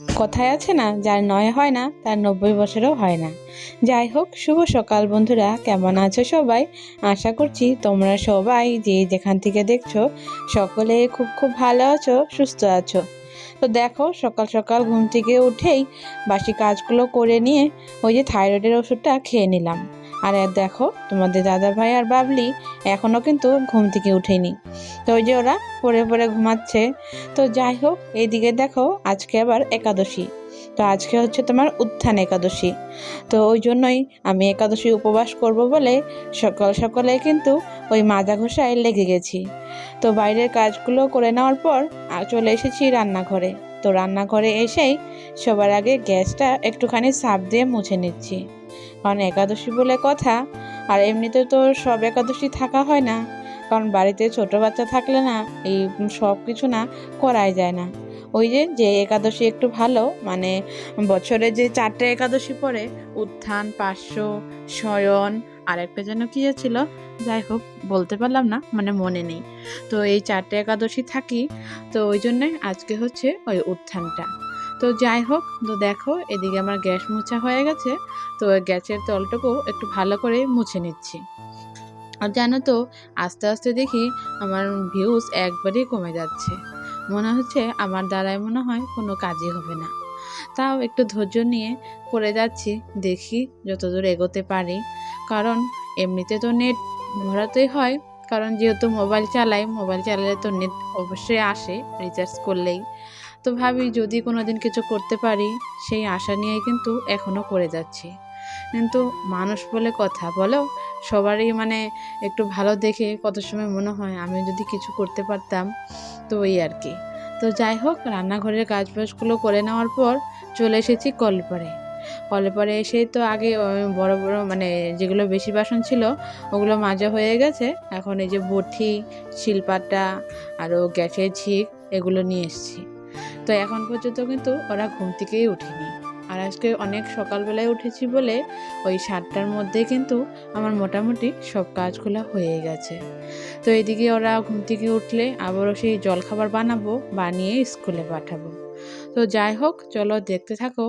কথায় আছে না, যার নয় হয় না, তার নব্বই বছরও হয় না। যাই হোক, শুভ সকাল বন্ধুরা, কেমন আছো সবাই? আশা করছি তোমরা সবাই যে যেখান থেকে দেখছ, সকলে খুব খুব ভালো আছো, সুস্থ আছো। তো দেখো, সকাল সকাল ঘুম থেকে উঠেই বাসি কাজগুলো করে নিয়ে ওই যে থাইরয়েডের ওষুধটা খেয়ে নিলাম। আর দেখো, তোমাদের দাদা ভাই আর বাবলি এখনও কিন্তু ঘুম থেকে উঠেনি। তো ওই যে ওরা পরে পরে ঘুমাচ্ছে। তো যাই হোক, এইদিকে দেখো, আজকে আবার একাদশী। তো আজকে হচ্ছে তোমার উত্থান একাদশী। তো ওই জন্যই আমি একাদশী উপবাস করব বলে সকাল সকালে কিন্তু ওই মাজা ঘষায় লেগে গেছি। তো বাইরের কাজগুলো করে নেওয়ার পর চলে এসেছি রান্নাঘরে। তো রান্নাঘরে এসেই সবার আগে গ্যাসটা একটুখানি সাপ দিয়ে মুছে নিচ্ছি। কারণ একাদশী বলে কথা, আর এমনিতে তো সব একাদশী থাকা হয় না। কারণ বাড়িতে ছোট বাচ্চা থাকলে না, এই সব কিছু না করাই যায় না। ওই যে যে একাদশী একটু ভালো মানে বছরে যে চারটে একাদশী পড়ে, উত্থান, পার্শ্ব, শয়ন আর একটা যেন কি ছিল, যাই হোক, বলতে পারলাম না মানে মনে নেই। তো এই চারটে একাদশী থাকি, তো ওই জন্যে আজকে হচ্ছে ওই উত্থানটা। তো যাই হোক, তো দেখো, এদিকে আমার গ্যাস মোছা হয়ে গেছে, তো গ্যাসের তলটুকু একটু ভালো করে মুছে নিচ্ছি। আর জানো তো, আস্তে আস্তে দেখি আমার ভিউজ একবারই কমে যাচ্ছে। মনে হচ্ছে আমার দ্বারাই মনে হয় কোনো কাজই হবে না। তাও একটু ধৈর্য নিয়ে করে যাচ্ছি, দেখি যতদূর এগোতে পারি। কারণ এমনিতে তো নেট ভরাতেই হয়, কারণ যেহেতু মোবাইল চালাই, মোবাইল চালালে তো নেট অবশ্যই আসে রিচার্জ করলেই। তো ভাবি যদি কোনো দিন কিছু করতে পারি, সেই আশা নিয়েই কিন্তু এখনও করে যাচ্ছি। কিন্তু মানুষ বলে কথা, বলো? সবারই মানে একটু ভালো দেখে কত সময় মনে হয় আমি যদি কিছু করতে পারতাম, তো ওই আর কি। তো যাই হোক, রান্নাঘরের কাজ বাজগুলো করে নেওয়ার পর চলে এসেছি কলপারে কলপারে এসে তো আগে বড় বড় মানে যেগুলো বেশি বাসন ছিল, ওগুলো মাজা হয়ে গেছে। এখন এই যে বটি, শিলপাটা, আরও গ্যাসের ঝিক, এগুলো নিয়ে এসেছি। তো এখন পর্যন্ত কিন্তু ওরা ঘুম থেকেই উঠেনি আর আজকে অনেক সকালবেলায় উঠেছি বলে ওই সাতটার মধ্যে কিন্তু আমার মোটামুটি সব কাজগুলো হয়ে গেছে। তো এদিকে ওরা ঘুম থেকে উঠলে আবারও সেই জলখাবার বানাবো, বানিয়ে স্কুলে পাঠাবো। তো যাই হোক, চলো দেখতে থাকো।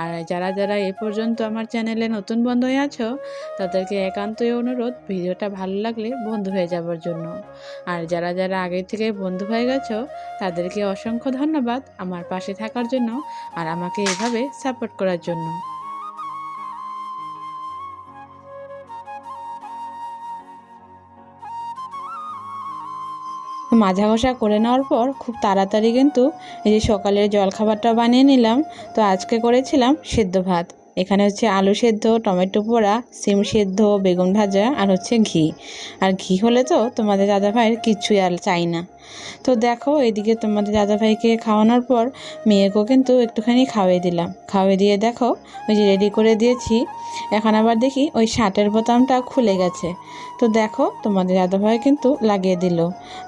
আর যারা যারা এ পর্যন্ত আমার চ্যানেলে নতুন বন্ধু হয়ে আছো, তাদেরকে একান্তই অনুরোধ, ভিডিওটা ভালো লাগলে বন্ধু হয়ে যাবার জন্য। আর যারা যারা আগে থেকে বন্ধু হয়ে গেছো, তাদেরকে অসংখ্য ধন্যবাদ আমার পাশে থাকার জন্য আর আমাকে এভাবে সাপোর্ট করার জন্য। মাজা ঘষা করে নেওয়ার পর খুব তাড়াতাড়ি কিন্তু এই যে সকালের জলখাবারটা বানিয়ে নিলাম। তো আজকে করেছিলাম সেদ্ধ ভাত। এখানে হচ্ছে আলু সেদ্ধ, টমেটো পোড়া, সিম সেদ্ধ, বেগুন ভাজা আর হচ্ছে ঘি। আর ঘি হলে তো তোমাদের দাদা ভাইয়ের কিচ্ছুই আর চাই না। তো দেখো, এদিকে তোমাদের দাদা ভাইকে খাওয়ানোর পর মেয়েকেও কিন্তু একটুখানি খাওয়াই দিলাম। খাওয়াই দিয়ে দেখো, ওই যে রেডি করে দিয়েছি। এখন আবার দেখি ওই শার্টের বোতামটা খুলে গেছে। তো দেখো, তোমাদের দাদা ভাই কিন্তু লাগিয়ে দিল।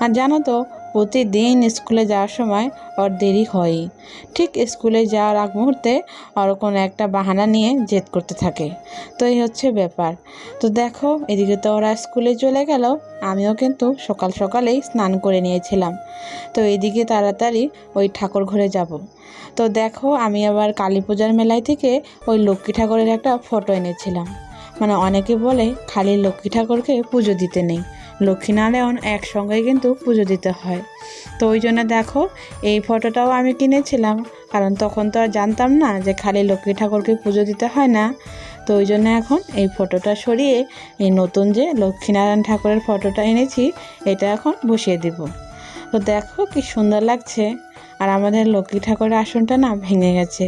আর জানো তো প্রতিদিন স্কুলে যাওয়ার সময় ওর দেরি হয়ই। ঠিক স্কুলে যাওয়ার আগ মুহূর্তে ওর কোনো একটা বাহানা নিয়ে জেদ করতে থাকে। তো এই হচ্ছে ব্যাপার। তো দেখো, এদিকে তো ওরা স্কুলে চলে গেল। আমিও কিন্তু সকাল সকালেই স্নান করে নিয়েছিলাম। তো এদিকে তাড়াতাড়ি ওই ঠাকুর ঘরে যাব। তো দেখো, আমি আবার কালী পূজার মেলায় থেকে ওই লক্ষ্মী ঠাকুরের একটা ফটো এনেছিলাম। মানে অনেকে বলে খালি লক্ষ্মী ঠাকুরকে পুজো দিতে নেই। লক্ষ্মীনারায়ণ একসঙ্গে কিন্তু পুজো দিতে হয়। তো ওই জন্য দেখো, এই ফটোটাও আমি কিনেছিলাম, কারণ তখন তো আর জানতাম না যে খালি লক্ষ্মী ঠাকুরকে পুজো দিতে হয় না। তো ওই জন্য এখন এই ফটোটা সরিয়ে এই নতুন যে লক্ষ্মীনারায়ণ ঠাকুরের ফটোটা এনেছি, এটা এখন বসিয়ে দিব। তো দেখো কি সুন্দর লাগছে, আর আমাদের লক্ষ্মী ঠাকুরের আসনটা না ভেঙে গেছে।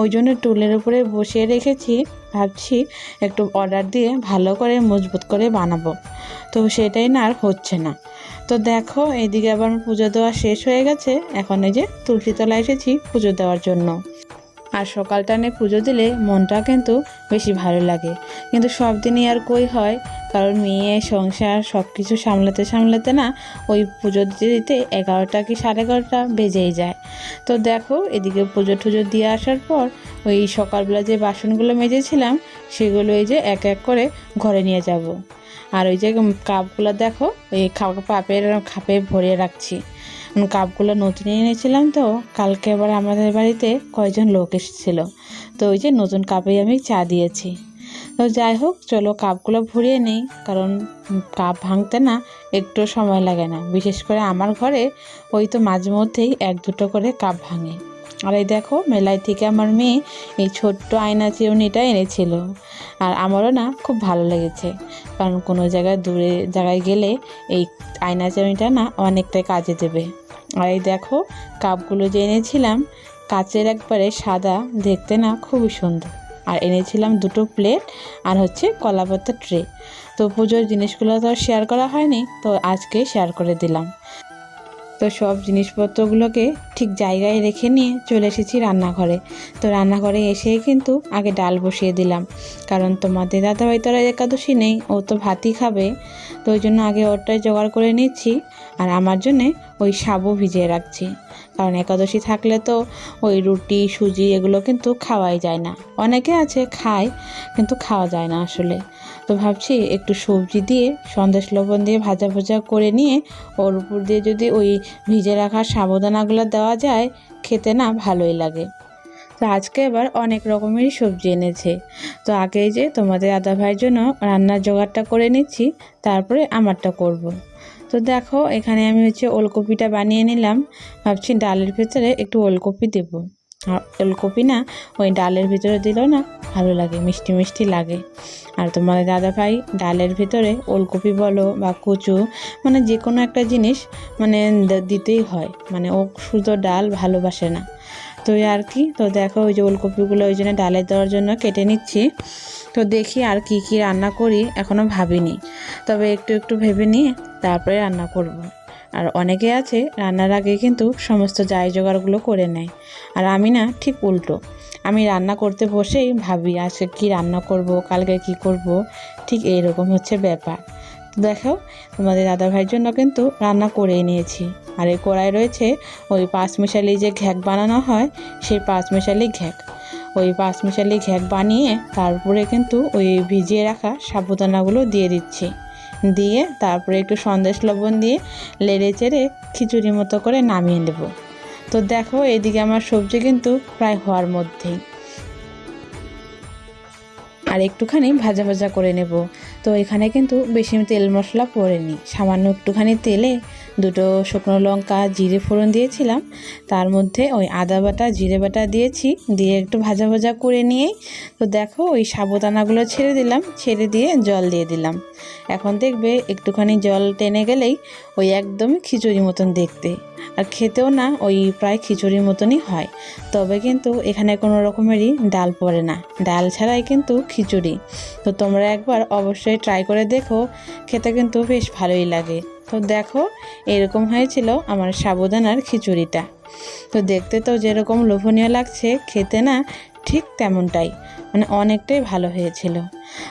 ওই জন্য টুলের উপরে বসিয়ে রেখেছি ভাবছি একটু অর্ডার দিয়ে ভালো করে মজবুত করে বানাবো। তো সেটাই না আর হচ্ছে না। তো দেখো, এইদিকে আবার পুজো দেওয়া শেষ হয়ে গেছে। এখন এই যে তুলসীতলা এসেছি পুজো দেওয়ার জন্য। আর সকাল টানে পুজো দিলে মনটা কিন্তু বেশি ভালো লাগে। কিন্তু সব দিনই আর কই হয়? কারণ মেয়ে, সংসার সব কিছু সামলাতে সামলাতে না ওই পুজো দিতে দিতে এগারোটা কি সাড়ে এগারোটা বেজেই যায়। তো দেখো, এদিকে পুজো টুজো দিয়ে আসার পর ওই সকালবেলা যে বাসনগুলো মেজেছিলাম, সেগুলো এই যে এক এক করে ঘরে নিয়ে যাব। আর ওই যে কাপগুলো দেখো, ওই খাপ পাপের খাপে ভরে রাখছি। কাপগুলো নতুন এনেছিলাম তো। কালকে আবার আমাদের বাড়িতে কয়েকজন লোক এসেছিল। তো ওই যে নতুন কাপেই আমি চা দিয়েছি। তো যাই হোক, চলো কাপগুলো ভরিয়ে নিই, কারণ কাপ ভাঙতে না একটু সময় লাগে না। বিশেষ করে আমার ঘরে ওই তো মাঝে মধ্যেই এক দুটো করে কাপ ভাঙে। আর এই দেখো, মেলায় থেকে আমার মেয়ে এই ছোট্ট আয়না চিরুনিটা এনেছিল। আর আমারও না খুব ভালো লেগেছে। কারণ কোনো জায়গায় দূরে জায়গায় গেলে এই আয়না চিরুনিটা না অনেকটাই কাজে দেবে। আর এই দেখো, কাপগুলো যে এনেছিলাম, কাচের একবারে সাদা, দেখতে না খুবই সুন্দর। আর এনেছিলাম দুটো প্লেট আর হচ্ছে কলাপাতার ট্রে। তো পুজোর জিনিসগুলো তো শেয়ার করা হয়নি, তো আজকে শেয়ার করে দিলাম। তো সব জিনিসপত্রগুলোকে ঠিক জায়গায় রেখে নিয়ে চলে এসেছি রান্নাঘরে। তো রান্নাঘরে এসেই কিন্তু আগে ডাল বসিয়ে দিলাম। কারণ তোমাদের দাদাভাই তো আর একাদশী নেই, ও তো ভাতই খাবে। তো ওই জন্য আগে ওরটাই জোগাড় করে নিচ্ছি। আর আমার জন্যে ওই সাবু ভিজিয়ে রাখছি। কারণ একাদশী থাকলে তো ওই রুটি, সুজি এগুলো কিন্তু খাওয়াই যায় না। অনেকে আছে খায়, কিন্তু খাওয়া যায় না আসলে। তো ভাবছি একটু সবজি দিয়ে, সন্দেশ লবণ দিয়ে ভাজা ভাজা করে নিয়ে, ওর উপর দিয়ে যদি ওই ভিজে রাখা সাবধানাগুলো দেওয়া যায়, খেতে না ভালোই লাগে। তো আজকে এবার অনেক রকমেরই সবজি এনেছে। তো আগেই যে তোমাদের আদা ভাইয়ের জন্য রান্নার জোগাড়টা করে নিচ্ছি, তারপরে আমারটা করব। তো দেখো, এখানে আমি হচ্ছে ওলকপিটা বানিয়ে নিলাম। ভাবছি ডালের ভিতরে একটু ওলকপি দেবো। আর ওলকপি না, ওই ডালের ভিতরে দিলেও না ভালো লাগে, মিষ্টি মিষ্টি লাগে। আর তোমাদের দাদা ভাই, ডালের ভিতরে ওলকপি বলো বা কচু মানে যে কোনো একটা জিনিস মানে দিতেই হয়। মানে ও শুধু ডাল ভালোবাসে না। তো আর কি, তো দেখো ওই যে ওলকপিগুলো ওই জন্য ডালে দেওয়ার জন্য কেটে নিচ্ছি। তো দেখি আর কি কি রান্না করি এখনও ভাবিনি। তবে একটু একটু ভেবে নিয়ে তারপরে রান্না করব। আর অনেকে আছে, রান্নার আগে কিন্তু সমস্ত জায় জোগাড়গুলো করে নেয়। আর আমি না ঠিক উল্টো। আমি রান্না করতে বসেই ভাবি, আজকে কি রান্না করব, কালকে কি করব, ঠিক এইরকম হচ্ছে ব্যাপার। দেখো তোমাদের দাদা ভাইয়ের জন্য কিন্তু রান্না করেই নিয়েছি আর এই কড়াই রয়েছে ওই পাঁচমিশালি যে ঘ্যাক বানানো হয়, সেই পাঁচমিশালি ঘ্যাক। ওই পাঁচমিশালি ঘ্যাক বানিয়ে তারপরে কিন্তু ওই ভিজিয়ে রাখা সাবুদানাগুলো দিয়ে দিচ্ছি। দিয়ে তারপরে একটু সন্দেশ লবণ দিয়ে লেড়ে চেড়ে খিচুড়ি মতো করে নামিয়ে দেব তো দেখো, এদিকে আমার সবজি কিন্তু প্রায় হওয়ার মধ্যেই। আর একটুখানি ভাজা ভাজা করে নেব। তো এখানে কিন্তু বেশি তেল মশলা পড়েনি। সামান্য একটুখানি তেলে দুটো শুকনো লঙ্কা, জিরে ফোড়ন দিয়েছিলাম। তার মধ্যে ওই আদা বাটা, জিরে বাটা দিয়েছি। দিয়ে একটু ভাজা ভাজা করে নিয়ে, তো দেখো ওই সাবুদানাগুলো ছেড়ে দিলাম। ছেড়ে দিয়ে জল দিয়ে দিলাম। এখন দেখবে একটুখানি জল টেনে গেলেই ওই একদমই খিচুড়ি মতন দেখতে। আর খেতেও না ওই প্রায় খিচুড়ির মতনই হয়। তবে কিন্তু এখানে কোনো রকমেরই ডাল পড়ে না। ডাল ছাড়াই কিন্তু খিচুড়ি। তো তোমরা একবার অবশ্যই ট্রাই করে দেখো। খেতে কিন্তু বেশ ভালোই লাগে। তো দেখো, এরকম হয়েছিল আমার সাবুদানার খিচুড়িটা। তো দেখতে তো যেরকম লোভনীয় লাগছে, খেতে না ঠিক তেমনটাই মানে অনেকটাই ভালো হয়েছিল।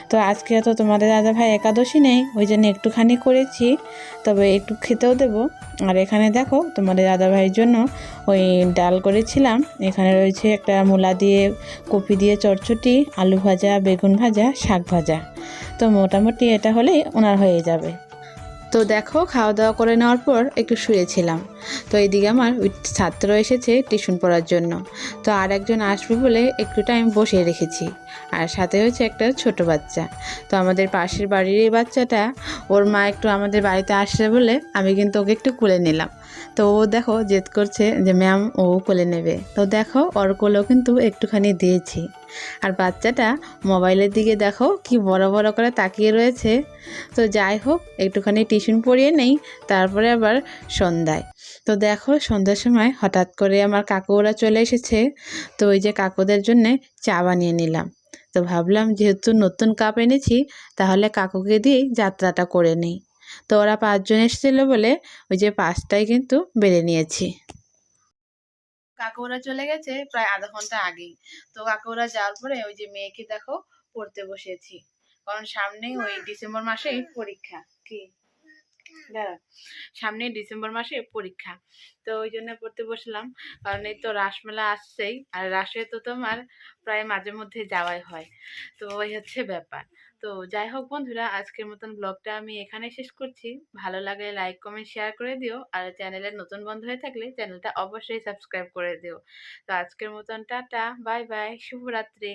তো আজকে তো তোমাদের দাদা ভাই একাদশী নেই, ওই জন্য একটুখানি করেছি, তবে একটু খেতেও দেবো। আর এখানে দেখো, তোমাদের দাদা ভাইয়ের জন্য ওই ডাল করেছিলাম, এখানে রয়েছে একটা মূলা দিয়ে কপি দিয়ে চটচটি, আলু ভাজা, বেগুন ভাজা, শাক ভাজা। তো মোটামুটি এটা হলেই ওনার হয়ে যাবে। তো দেখো খাওয়া দাওয়া করে নেওয়ার পর একটু শুয়েছিলাম। তো এইদিকে আমার ওই ছাত্র এসেছে টিউশন পড়ার জন্য। তো আর একজন আসবে বলে একটু টাইম বসিয়ে রেখেছি। আর সাথে হয়েছে একটা ছোট বাচ্চা। তো আমাদের পাশের বাড়ির এই বাচ্চাটা, ওর মা একটু আমাদের বাড়িতে আসছে বলে আমি কিন্তু ওকে একটু কুলে নিলাম। তো ও দেখো জেদ করছে যে ম্যাম ও কোলে নেবে। তো দেখো ওর কোলেও কিন্তু একটুখানি দিয়েছি। আর বাচ্চাটা মোবাইলের দিকে দেখো কি বড় বড় করে তাকিয়ে রয়েছে। তো যাই হোক, একটুখানি টিউশন পড়িয়ে নেই, তারপরে আবার সন্ধ্যায়। তো দেখো সন্ধ্যার সময় হঠাৎ করে আমার কাকু ওরা চলে এসেছে। তো ওই যে কাকুদের জন্যে চা বানিয়ে নিলাম। তো ভাবলাম যেহেতু নতুন কাপ এনেছি, তাহলে কাকুকে দিয়েই যাত্রাটা করে নেই। তো ওরা পাঁচজন এসেছিল বলে ওই যে পাঁচটাই কিন্তু বেড়ে নিয়েছি। কাকুরা চলে গেছে প্রায় আধা ঘণ্টা আগেই। তো কাকুরা যাওয়ার পরে ওই যে মেয়েকে দেখো পড়তে বসেছি কারণ সামনেই ওই ডিসেম্বর মাসেই পরীক্ষা। কি? সামনে ডিসেম্বর মাসে পরীক্ষা। তো ওই জন্য পড়তে বসলাম। কারণ এই তো রাসমেলা আসছেই। আর রাসে তো তোমার প্রায় মাঝে মধ্যে যাওয়াই হয়। তো ওই হচ্ছে ব্যাপার। তো যাই হোক বন্ধুরা, আজকের মতন ব্লগটা আমি এখানে শেষ করছি। ভালো লাগলে লাইক কমেন্ট শেয়ার করে দিও। আর চ্যানেলের নতুন বন্ধু হয়ে থাকলে চ্যানেলটা অবশ্যই সাবস্ক্রাইব করে দিও। তো আজকের মতন টাটা বাই বাই শুভরাত্রি।